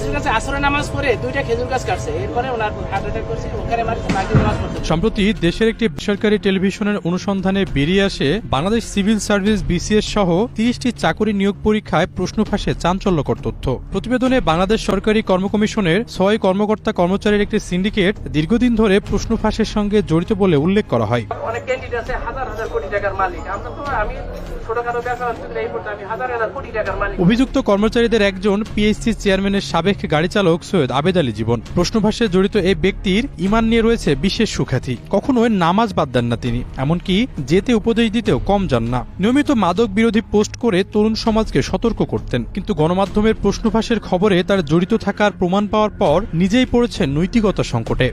খেজুর গাছে আসরে নামাজ পড়ে দুইটা খেজুর গাছ কাটছে। এরপরে ওনার হার্ট অ্যাটাক করছে ওখানে মারি মাগরিব নামাজ পড়তে সম্প্রতি দেশের একটি বেসরকারি টেলিভিশনের অনুসন্ধানে বেরিয়ে আসে বাংলাদেশ সিভিল সার্ভিস বিসিএস সহ তিরিশটি চাকরি নিয়োগ পরীক্ষায় প্রশ্ন ফাঁসে চাঞ্চল্যকর তথ্য। প্রতিবেদনে বাংলাদেশ সরকারি কর্মকমিশনের ছয় কর্মকর্তা কর্মচারীর একটি সিন্ডিকেট দীর্ঘদিন ধরে প্রশ্ন ফাঁসের সঙ্গে জড়িত বলে উল্লেখ করা হয়। অনেক ক্যান্ডিডেট আছে হাজার হাজার কোটি টাকার মালিক। আমরা তো আমি ছোটখাটো ব্যবসা করতে এই পর্যন্ত আমি হাজার হাজার কোটি টাকার মালিক। অভিযুক্ত কর্মচারীদের একজন পিএইচসি চেয়ারম্যানের সাবেক গাড়ি চালক সৈয়দ আবেদ আলী জীবন। প্রশ্নভাষে জড়িত এই ব্যক্তির ইমান নিয়ে রয়েছে বিশেষ সুখ্যাতি। কখনোই নামাজ বাদ দেন না তিনি। এমনকি যেতে উপদেশ দিতেও কম যান না। নিয়মিত মাদক বিরোধী পোস্ট করে তরুণ সমাজকে সতর্ক করতেন। কিন্তু গণমাধ্যমের প্রশ্নভাষের খবরে তার জড়িত থাকার প্রমাণ পাওয়ার পর নিজেই পড়েছেন নৈতিকতা সংকটে।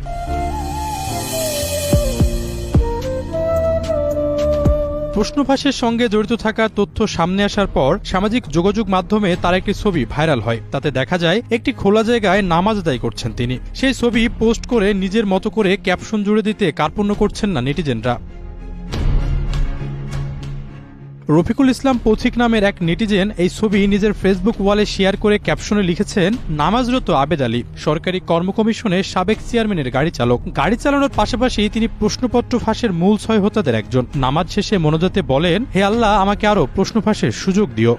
প্রশ্নভাষের সঙ্গে জড়িত থাকা তথ্য সামনে আসার পর সামাজিক যোগাযোগ মাধ্যমে তার একটি ছবি ভাইরাল হয়। তাতে দেখা যায়, একটি খোলা জায়গায় নামাজ আদায় করছেন তিনি। সেই ছবি পোস্ট করে নিজের মতো করে ক্যাপশন জুড়ে দিতে কার্পণ্য করছেন না নেটিজেনরা। রফিকুল ইসলাম পথিক নামের এক নেটিজেন এই ছবি নিজের ফেসবুক ওয়ালে শেয়ার করে ক্যাপশনে লিখেছেন, নামাজরত আবেদ আলী, সরকারি কর্ম কমিশনের সাবেক চেয়ারম্যানের গাড়ি চালক। গাড়ি চালানোর পাশাপাশি তিনি প্রশ্নপত্র ফাঁসের মূল ছয় হোতাদের একজন। নামাজ শেষে মনোজাতে বলেন, হে আল্লাহ, আমাকে আরও প্রশ্ন ফাঁসের সুযোগ দিও।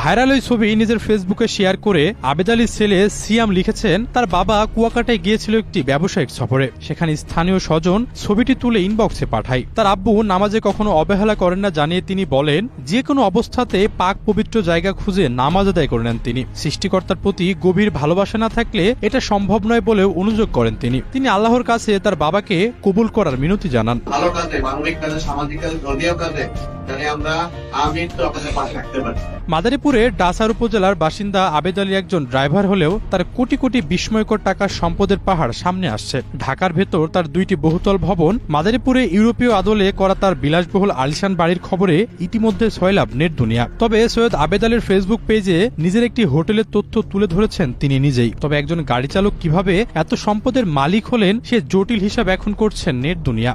ভাইরাল ওই ছবি নিজের ফেসবুকে শেয়ার করে আবেদ আলীর ছেলে সিয়াম লিখেছেন, তার বাবা কুয়াকাটায় গিয়েছিল একটি ব্যবসায়িক সফরে। সেখানে স্থানীয় স্বজন ছবিটি তুলে ইনবক্সে পাঠায়। তার আব্বু নামাজে কখনো অবহেলা করেন না জানিয়ে তিনি বলেন, যে কোনো অবস্থাতে পাক পবিত্র জায়গা খুঁজে নামাজ আদায় করে নেন তিনি। সৃষ্টিকর্তার প্রতি গভীর ভালোবাসা না থাকলে এটা সম্ভব নয় বলেও অনুযোগ করেন তিনি। তিনি আল্লাহর কাছে তার বাবাকে কবুল করার মিনতি জানান। যাতে আমরা আমি তো আপনাদের পাশে থাকতে পারি। মাদারীপুরের ডাসার উপজেলার বাসিন্দা আবেদ আলী একজন ড্রাইভার হলেও তার কোটি কোটি বিস্ময়কর টাকার সম্পদের পাহাড় সামনে আসছে। ঢাকার ভেতর তার দুইটি বহুতল ভবন, মাদারীপুরে ইউরোপীয় আদলে করা তার বিলাসবহুল আলিশান বাড়ির খবরে ইতিমধ্যে ছয়লাভ নেট দুনিয়া। তবে সৈয়দ আবেদ আলীর ফেসবুক পেজে নিজের একটি হোটেলের তথ্য তুলে ধরেছেন তিনি নিজেই। তবে একজন গাড়ি চালক কীভাবে এত সম্পদের মালিক হলেন, সে জটিল হিসাব এখন করছেন নেট দুনিয়া।